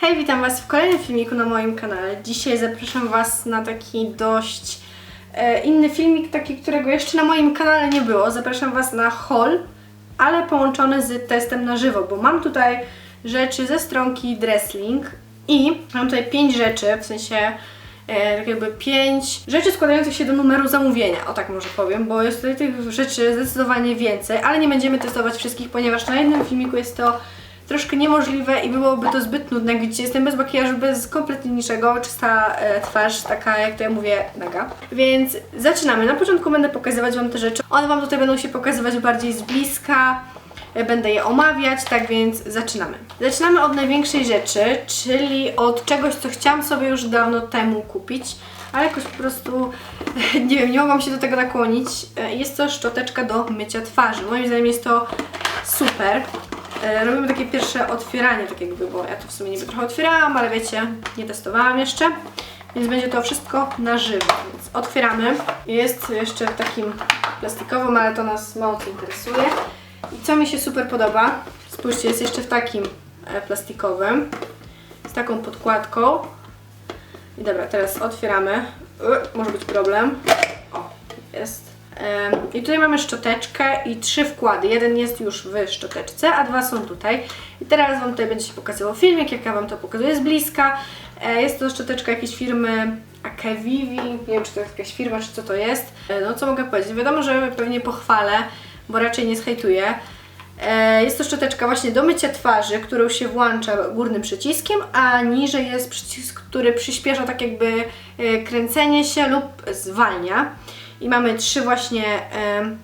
Hej, witam Was w kolejnym filmiku na moim kanale. Dzisiaj zapraszam Was na taki dość e, inny filmik, taki, którego jeszcze na moim kanale nie było. Zapraszam Was na haul, ale połączony z testem na żywo, bo mam tutaj rzeczy ze stronki Dresslink i mam tutaj pięć rzeczy, w sensie e, tak jakby pięć rzeczy składających się do numeru zamówienia, o tak może powiem, bo jest tutaj tych rzeczy zdecydowanie więcej, ale nie będziemy testować wszystkich, ponieważ na jednym filmiku jest to troszkę niemożliwe i byłoby to zbyt nudne. Jak widzicie, jestem bez makijażu, bez kompletnie niczego, czysta e, twarz, taka jak to ja mówię, naga. Więc zaczynamy. Na początku będę pokazywać Wam te rzeczy. One Wam tutaj będą się pokazywać bardziej z bliska. E, Będę je omawiać, tak więc zaczynamy. Zaczynamy od największej rzeczy, czyli od czegoś, co chciałam sobie już dawno temu kupić, ale jakoś po prostu, nie wiem, nie mogłam się do tego nakłonić. E, Jest to szczoteczka do mycia twarzy. Moim zdaniem jest to super. E, Robimy takie pierwsze otwieranie, tak jakby, bo ja to w sumie niby trochę otwierałam, ale wiecie, nie testowałam jeszcze. Więc będzie to wszystko na żywo. Więc otwieramy. Jest jeszcze w takim plastikowym, ale to nas mało co interesuje. I co mi się super podoba, spójrzcie, jest jeszcze w takim e, plastikowym, z taką podkładką. I dobra, teraz otwieramy. U, może być problem. O, jest. I tutaj mamy szczoteczkę i trzy wkłady. Jeden jest już w szczoteczce, a dwa są tutaj. I teraz Wam tutaj będzie się pokazywał filmik, jak ja Wam to pokazuję z bliska. E, Jest to szczoteczka jakiejś firmy Akevivi, nie wiem czy to jest jakaś firma, czy co to jest. E, No co mogę powiedzieć, wiadomo, że pewnie pochwalę, bo raczej nie zhejtuję. E, Jest to szczoteczka właśnie do mycia twarzy, którą się włącza górnym przyciskiem, a niżej jest przycisk, który przyspiesza tak jakby kręcenie się lub zwalnia. I mamy trzy właśnie em,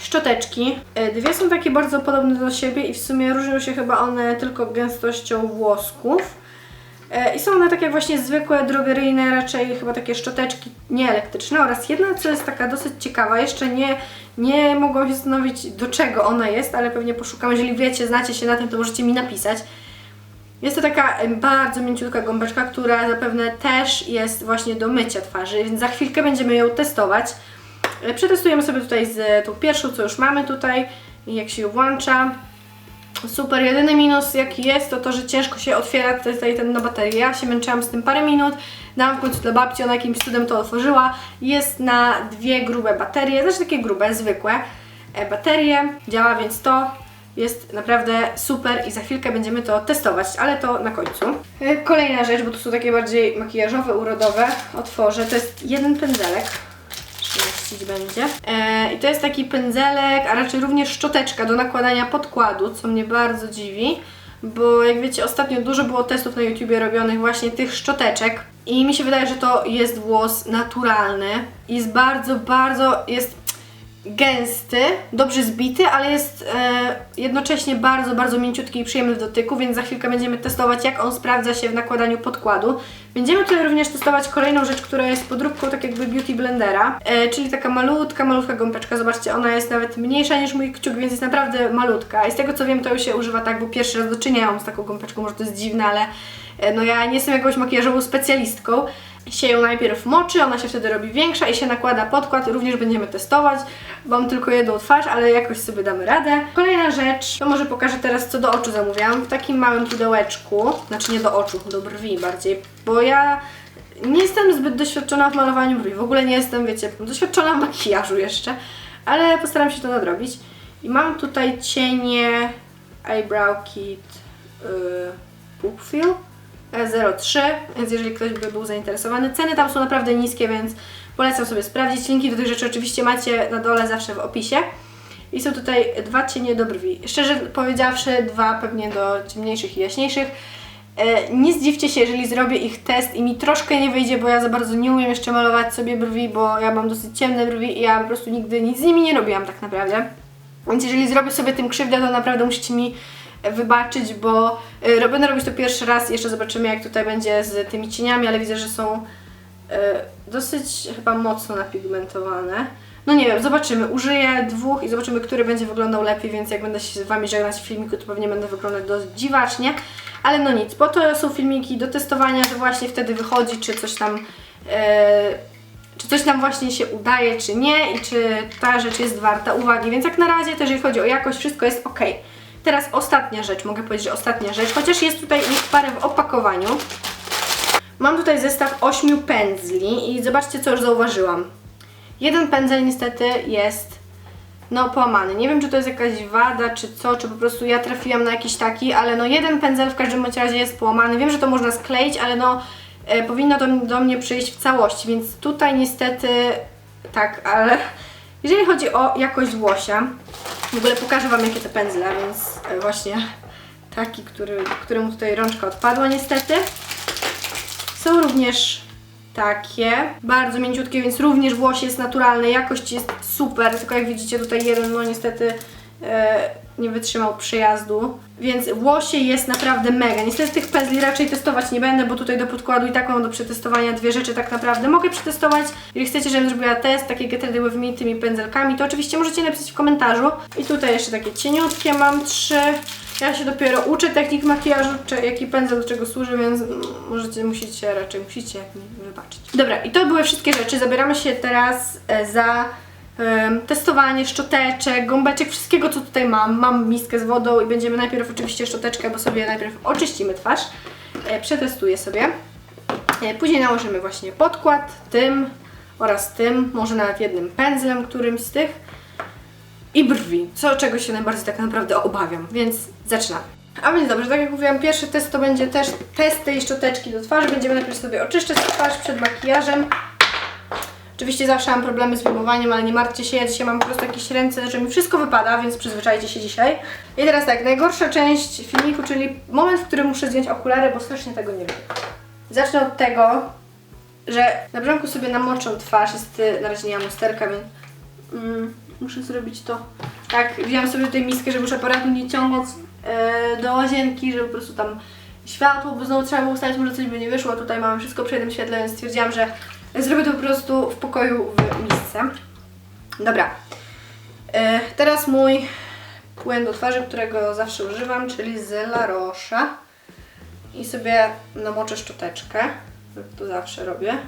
szczoteczki. E, Dwie są takie bardzo podobne do siebie i w sumie różnią się chyba one tylko gęstością włosków. E, I są one takie właśnie zwykłe, drogeryjne, raczej chyba takie szczoteczki nieelektryczne oraz jedna, co jest taka dosyć ciekawa, jeszcze nie, nie mogłam się zastanowić do czego ona jest, ale pewnie poszukam, jeżeli wiecie, znacie się na tym, to możecie mi napisać. Jest to taka bardzo mięciutka gąbeczka, która zapewne też jest właśnie do mycia twarzy, więc za chwilkę będziemy ją testować. E, Przetestujemy sobie tutaj z tą pierwszą, co już mamy tutaj jak się włącza. Super, jedyny minus jaki jest, to to, że ciężko się otwiera tutaj ten na baterię. Ja się męczyłam z tym parę minut, dałam w końcu dla babci, ona jakimś cudem to otworzyła. Jest na dwie grube baterie, znaczy takie grube, zwykłe e, baterie. Działa więc to jest naprawdę super i za chwilkę będziemy to testować, ale to na końcu. E, Kolejna rzecz, bo tu są takie bardziej makijażowe, urodowe, otworzę. To jest jeden pędzelek czyścić będzie. E, I to jest taki pędzelek, a raczej również szczoteczka do nakładania podkładu, co mnie bardzo dziwi, bo jak wiecie, ostatnio dużo było testów na YouTubie robionych właśnie tych szczoteczek i mi się wydaje, że to jest włos naturalny. Jest bardzo, bardzo, jest gęsty, dobrze zbity, ale jest e, jednocześnie bardzo, bardzo mięciutki i przyjemny w dotyku, więc za chwilkę będziemy testować, jak on sprawdza się w nakładaniu podkładu. Będziemy tutaj również testować kolejną rzecz, która jest podróbką tak jakby Beauty Blendera, e, czyli taka malutka, malutka gąbeczka. Zobaczcie, ona jest nawet mniejsza niż mój kciuk, więc jest naprawdę malutka. I z tego co wiem, to już się używa tak, bo pierwszy raz do czynienia mam z taką gąbeczką, może to jest dziwne, ale e, no ja nie jestem jakąś makijażową specjalistką się ją najpierw moczy, ona się wtedy robi większa i się nakłada podkład, również będziemy testować. Mam tylko jedną twarz, ale jakoś sobie damy radę. Kolejna rzecz, to może pokażę teraz co do oczu zamówiłam, w takim małym pudełeczku, znaczy nie do oczu, do brwi bardziej, bo ja nie jestem zbyt doświadczona w malowaniu brwi, w ogóle nie jestem, wiecie, doświadczona w makijażu jeszcze, ale postaram się to nadrobić. I mam tutaj cienie Eyebrow Kit yy, Pupfill E 03, więc jeżeli ktoś by był zainteresowany. Ceny tam są naprawdę niskie, więc polecam sobie sprawdzić. Linki do tych rzeczy oczywiście macie na dole zawsze w opisie. I są tutaj dwa cienie do brwi. Szczerze powiedziawszy, dwa pewnie do ciemniejszych i jaśniejszych. E, nie zdziwcie się, jeżeli zrobię ich test i mi troszkę nie wyjdzie, bo ja za bardzo nie umiem jeszcze malować sobie brwi, bo ja mam dosyć ciemne brwi i ja po prostu nigdy nic z nimi nie robiłam tak naprawdę. Więc jeżeli zrobię sobie tym krzywdę, to naprawdę musicie mi wybaczyć, bo y, będę robić to pierwszy raz. Jeszcze zobaczymy, jak tutaj będzie z tymi cieniami, ale widzę, że są y, dosyć chyba mocno napigmentowane. No nie wiem, zobaczymy. Użyję dwóch i zobaczymy, który będzie wyglądał lepiej, więc jak będę się z Wami żegnać w filmiku, to pewnie będę wyglądać dość dziwacznie. Ale no nic, po to są filmiki do testowania, że właśnie wtedy wychodzi, czy coś tam... y, czy coś nam właśnie się udaje, czy nie i czy ta rzecz jest warta uwagi. Więc jak na razie, to jeżeli chodzi o jakość, wszystko jest ok. Teraz ostatnia rzecz, mogę powiedzieć, że ostatnia rzecz, chociaż jest tutaj ich parę w opakowaniu. Mam tutaj zestaw 8 pędzli i zobaczcie, co już zauważyłam. Jeden pędzel niestety jest no połamany. Nie wiem, czy to jest jakaś wada, czy co, czy po prostu ja trafiłam na jakiś taki, ale no jeden pędzel w każdym razie jest połamany. Wiem, że to można skleić, ale no e, powinno to do mnie przyjść w całości, więc tutaj niestety tak, ale jeżeli chodzi o jakość łosia, w ogóle pokażę Wam jakie to pędzle, więc e, właśnie taki, który, któremu tutaj rączka odpadła niestety. Są również takie, bardzo mięciutkie, więc również włos jest naturalny, jakość jest super, tylko jak widzicie tutaj jeden, no niestety e, nie wytrzymał przejazdu, więc włosie jest naprawdę mega. Niestety tych pędzli raczej testować nie będę, bo tutaj do podkładu i tak mam do przetestowania dwie rzeczy tak naprawdę. Mogę przetestować, jeżeli chcecie, żebym zrobiła test, takie Get Ready With Me tymi pędzelkami, to oczywiście możecie napisać w komentarzu. I tutaj jeszcze takie cieniutkie mam trzy. Ja się dopiero uczę technik makijażu, czy jaki pędzel do czego służy, więc możecie, musicie raczej, musicie mi wybaczyć. Dobra, i to były wszystkie rzeczy. Zabieramy się teraz e, za testowanie szczoteczek, gąbeczek, wszystkiego co tutaj mam. Mam miskę z wodą i będziemy najpierw oczywiście szczoteczkę, bo sobie najpierw oczyścimy twarz. E, przetestuję sobie. E, Później nałożymy właśnie podkład tym oraz tym, może nawet jednym pędzlem, którymś z tych i brwi, co czego się najbardziej tak naprawdę obawiam, więc zaczynamy. A więc dobrze, tak jak mówiłam, pierwszy test to będzie też test tej szczoteczki do twarzy. Będziemy najpierw sobie oczyszczać twarz przed makijażem. Oczywiście zawsze mam problemy z wyjmowaniem, ale nie martwcie się, ja dzisiaj mam po prostu jakieś ręce, że mi wszystko wypada, więc przyzwyczajcie się dzisiaj. I teraz tak, najgorsza część filmiku, czyli moment, w którym muszę zdjąć okulary, bo strasznie tego nie lubię. Zacznę od tego, że na początku sobie namoczę twarz, jest na razie nie mam więc mm, muszę zrobić to. Tak, wziąłem sobie tutaj miskę, żeby już aparatu nie ciągać e, do łazienki, żeby po prostu tam światło, bo znowu trzeba było ustawić, może coś by nie wyszło. Tutaj mamy wszystko przy jednym świetle, więc stwierdziłam, że zrobię to po prostu w pokoju w misce. Dobra. E, teraz mój płyn do twarzy, którego zawsze używam, czyli z La Roche'a. I sobie namoczę szczoteczkę, jak to zawsze robię.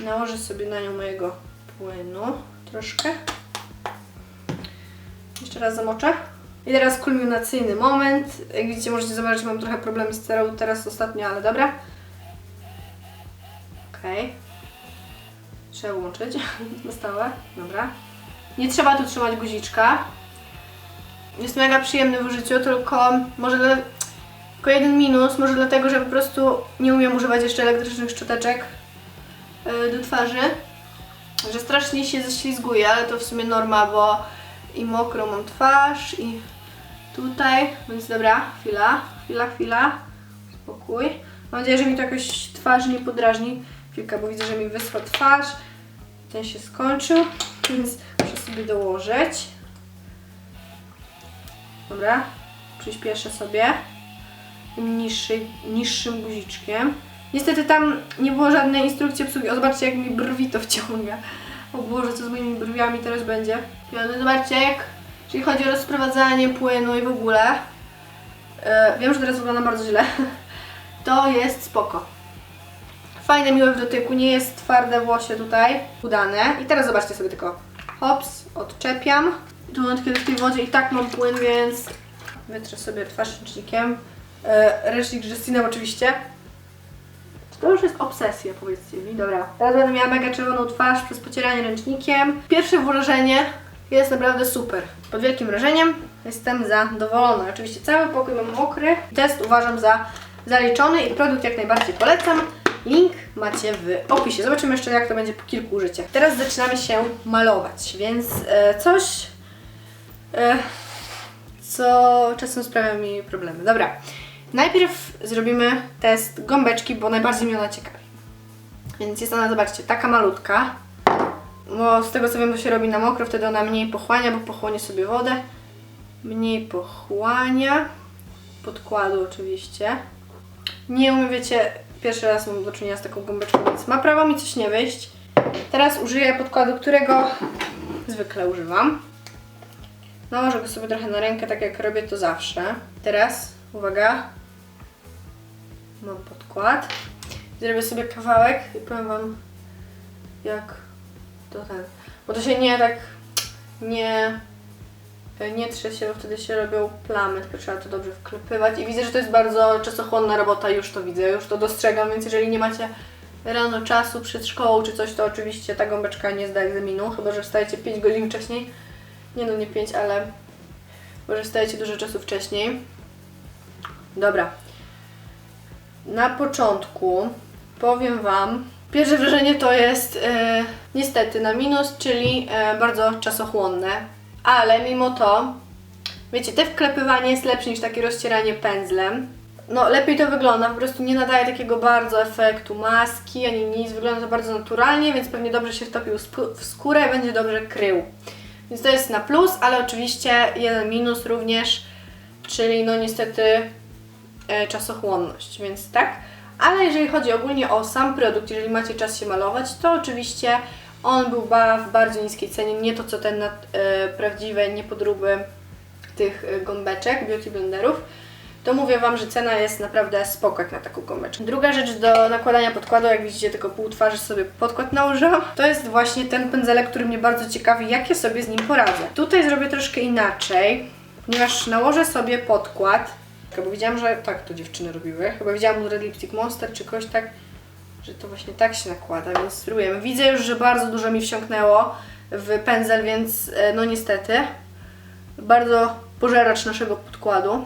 Nałożę sobie na nią mojego płynu troszkę. Jeszcze raz zamoczę. I teraz kulminacyjny moment. Jak widzicie, możecie zobaczyć, mam trochę problemy z cerą teraz ostatnio, ale dobra. Okej. Trzeba łączyć na stałe. Dobra. Nie trzeba tu trzymać guziczka. Jest mega przyjemny w użyciu, tylko może dla, tylko jeden minus, może dlatego, że po prostu nie umiem używać jeszcze elektrycznych szczoteczek yy, do twarzy, że strasznie się ześlizguje, ale to w sumie norma, bo i mokrą mam twarz i tutaj, więc dobra, chwila, chwila, chwila, spokój. Mam nadzieję, że mi to jakoś twarzy nie podrażni. Chwilkę, bo widzę, że mi wyschła twarz. Ten się skończył, więc muszę sobie dołożyć. Dobra, przyspieszę sobie niższy, niższym guziczkiem. Niestety tam nie było żadnej instrukcji obsługi. O, zobaczcie jak mi brwi to wciąga. O Boże, co z moimi brwiami teraz będzie. No, zobaczcie jak, jeżeli chodzi o rozprowadzanie płynu i w ogóle. e, wiem, że teraz wygląda bardzo źle. To jest spoko. Fajne, miłe w dotyku, nie jest twarde włosie tutaj, udane. I teraz zobaczcie sobie tylko. Hops, odczepiam. Tu mam w tej wodzie i tak mam płyn, więc wytrę sobie twarz ręcznikiem. E, ręcznik Justinem oczywiście. To już jest obsesja, powiedzcie mi. Dobra. Teraz będę miała mega czerwoną twarz przez pocieranie ręcznikiem. Pierwsze wrażenie jest naprawdę super. Pod wielkim wrażeniem jestem zadowolona. Oczywiście cały pokój mam mokry. Test uważam za zaliczony i produkt jak najbardziej polecam. Link macie w opisie. Zobaczymy jeszcze jak to będzie po kilku użyciach. Teraz zaczynamy się malować, więc e, coś, e, co czasem sprawia mi problemy. Dobra. Najpierw zrobimy test gąbeczki, bo najbardziej mnie ona ciekawi. Więc jest ona, zobaczcie, taka malutka. Bo z tego co wiem, to się robi na mokro, wtedy ona mniej pochłania, bo pochłonie sobie wodę. Mniej pochłania. Podkładu oczywiście. Nie umiem, wiecie, pierwszy raz mam do czynienia z taką gąbeczką, więc ma prawo mi coś nie wyjść. Teraz użyję podkładu, którego zwykle używam. Nałożę go sobie trochę na rękę, tak jak robię to zawsze. Teraz, uwaga, mam podkład. Zrobię sobie kawałek i powiem Wam, jak to ten. Bo to się nie tak, nie, nie trze się, bo wtedy się robią plamy, tylko trzeba to dobrze wklepywać. I widzę, że to jest bardzo czasochłonna robota, już to widzę, już to dostrzegam, więc jeżeli nie macie rano czasu przed szkołą czy coś, to oczywiście ta gąbeczka nie zda egzaminu, chyba że wstajecie 5 godzin wcześniej. Nie no, nie 5, ale może wstajecie dużo czasu wcześniej. Dobra. Na początku powiem Wam, pierwsze wrażenie to jest e, niestety na minus, czyli e, bardzo czasochłonne, ale mimo to, wiecie, te wklepywanie jest lepsze niż takie rozcieranie pędzlem. No, lepiej to wygląda, po prostu nie nadaje takiego bardzo efektu maski ani nic, wygląda to bardzo naturalnie, więc pewnie dobrze się wtopił w skórę i będzie dobrze krył. Więc to jest na plus, ale oczywiście jeden minus również, czyli no niestety e, czasochłonność, więc tak. Ale jeżeli chodzi ogólnie o sam produkt, jeżeli macie czas się malować, to oczywiście on był ba w bardzo niskiej cenie, nie to co ten na, e, prawdziwe niepodróby tych e, gąbeczek, beauty blenderów. To mówię Wam, że cena jest naprawdę spoko jak na taką gąbeczkę. Druga rzecz do nakładania podkładu, jak widzicie tylko pół twarzy sobie podkład nałożyłam, to jest właśnie ten pędzelek, który mnie bardzo ciekawi, jak ja sobie z nim poradzę. Tutaj zrobię troszkę inaczej, ponieważ nałożę sobie podkład, bo widziałam, że tak to dziewczyny robiły, chyba widziałam u Red Lipstick Monster czy kogoś tak, że to właśnie tak się nakłada, więc spróbujemy. Widzę już, że bardzo dużo mi wsiąknęło w pędzel, więc e, no niestety bardzo pożeracz naszego podkładu.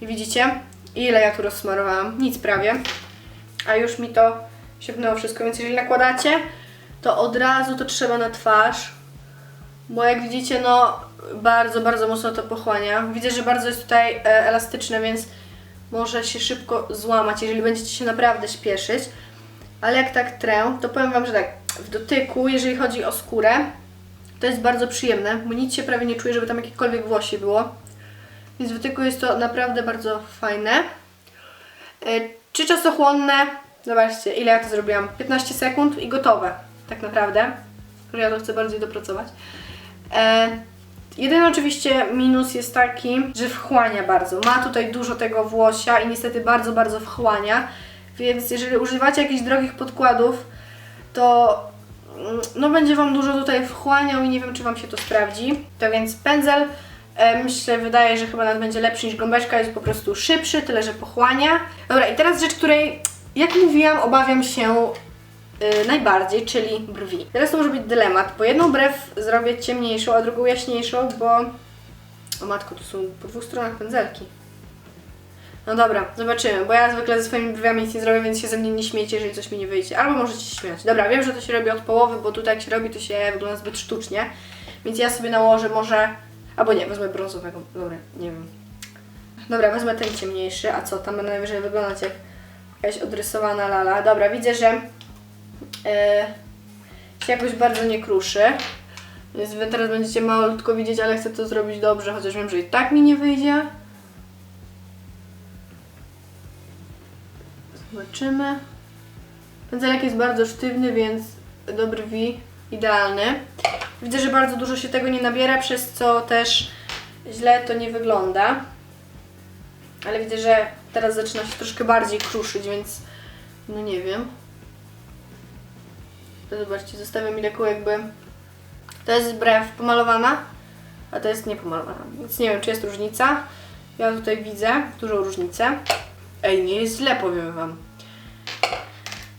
I widzicie, ile ja tu rozsmarowałam? Nic prawie. A już mi to sięgnęło wszystko, więc jeżeli nakładacie, to od razu to trzeba na twarz. Bo jak widzicie, no bardzo, bardzo mocno to pochłania. Widzę, że bardzo jest tutaj e, elastyczne, więc może się szybko złamać, jeżeli będziecie się naprawdę śpieszyć. Ale jak tak trę, to powiem Wam, że tak, w dotyku, jeżeli chodzi o skórę, to jest bardzo przyjemne, bo nic się prawie nie czuje, żeby tam jakiekolwiek włosi było. Więc w dotyku jest to naprawdę bardzo fajne. E, Czy czasochłonne? Zobaczcie, ile ja to zrobiłam. 15 sekund i gotowe. Tak naprawdę. Ja to chcę bardziej dopracować. E, Jedyny oczywiście minus jest taki, że wchłania bardzo. Ma tutaj dużo tego włosia i niestety bardzo, bardzo wchłania. Więc jeżeli używacie jakichś drogich podkładów, to mm, no będzie Wam dużo tutaj wchłaniał i nie wiem, czy Wam się to sprawdzi. To więc pędzel e, myślę, wydaje, że chyba nawet będzie lepszy niż gąbeczka, jest po prostu szybszy, tyle że pochłania. Dobra, i teraz rzecz, której, jak mówiłam, obawiam się y, najbardziej, czyli brwi. Teraz to może być dylemat, bo jedną brew zrobię ciemniejszą, a drugą jaśniejszą, bo... O matko, tu są po dwóch stronach pędzelki. No dobra, zobaczymy, bo ja zwykle ze swoimi brwiami nic nie zrobię, więc się ze mnie nie śmiejcie, jeżeli coś mi nie wyjdzie. Albo możecie się śmiać. Dobra, wiem, że to się robi od połowy, bo tutaj jak się robi, to się wygląda zbyt sztucznie. Więc ja sobie nałożę może... Albo nie, wezmę brązowego. Dobra, nie wiem. Dobra, wezmę ten ciemniejszy, a co, tam będę najwyżej wyglądać jak jakaś odrysowana lala. Dobra, widzę, że się jakoś bardzo nie kruszy. Więc wy teraz będziecie malutko widzieć, ale chcę to zrobić dobrze, chociaż wiem, że i tak mi nie wyjdzie. Zobaczymy. Pędzelek jest bardzo sztywny, więc do brwi idealny. Widzę, że bardzo dużo się tego nie nabiera, przez co też źle to nie wygląda. Ale widzę, że teraz zaczyna się troszkę bardziej kruszyć, więc no nie wiem. To Zobaczcie, zostawia mi taką jakby... To jest brew pomalowana, a to jest niepomalowana. Więc nie wiem, czy jest różnica. Ja tutaj widzę dużą różnicę. Ej, nie jest źle, powiem Wam.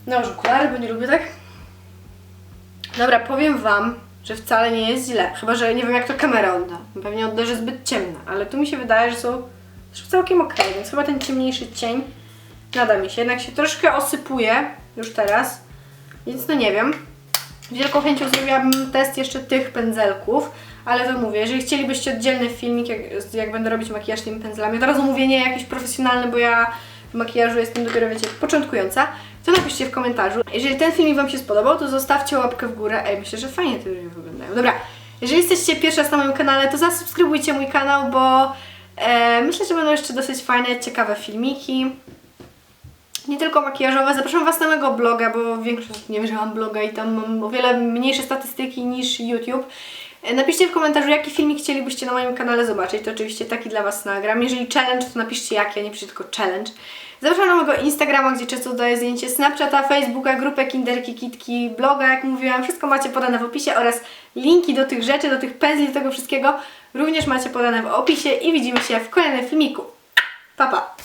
Nałożę okulary, bo nie lubię tak. Dobra, powiem Wam, że wcale nie jest źle. Chyba, że nie wiem jak to kamera odda. Pewnie odda, że zbyt ciemna, ale tu mi się wydaje, że są że całkiem ok, więc chyba ten ciemniejszy cień nada mi się. Jednak się troszkę osypuje już teraz, więc no nie wiem. Z wielką chęcią zrobiłabym test jeszcze tych pędzelków, ale to mówię, jeżeli chcielibyście oddzielny filmik, jak, jak będę robić makijaż tymi pędzlami, od mówię nie jakiś profesjonalny, bo ja w makijażu jestem dopiero, wiecie, początkująca, to napiszcie w komentarzu. Jeżeli ten filmik Wam się spodobał, to zostawcie łapkę w górę. Ej, myślę, że fajnie te ryby wyglądają. Dobra, jeżeli jesteście pierwszy raz na moim kanale, to zasubskrybujcie mój kanał, bo e, myślę, że będą jeszcze dosyć fajne, ciekawe filmiki. Nie tylko makijażowe. Zapraszam Was na mojego bloga, bo większość nie wie, że mam bloga i tam mam o wiele mniejsze statystyki niż YouTube. E, Napiszcie w komentarzu, jaki filmik chcielibyście na moim kanale zobaczyć. To oczywiście taki dla Was nagram. Jeżeli challenge, to napiszcie jaki, a nie piszcie tylko challenge. Zapraszam na mojego Instagrama, gdzie często dodaję zdjęcie Snapchata, Facebooka, grupę Kinderki, Kitki, bloga, jak mówiłam. Wszystko macie podane w opisie oraz linki do tych rzeczy, do tych pędzli, do tego wszystkiego również macie podane w opisie i widzimy się w kolejnym filmiku. Pa, pa!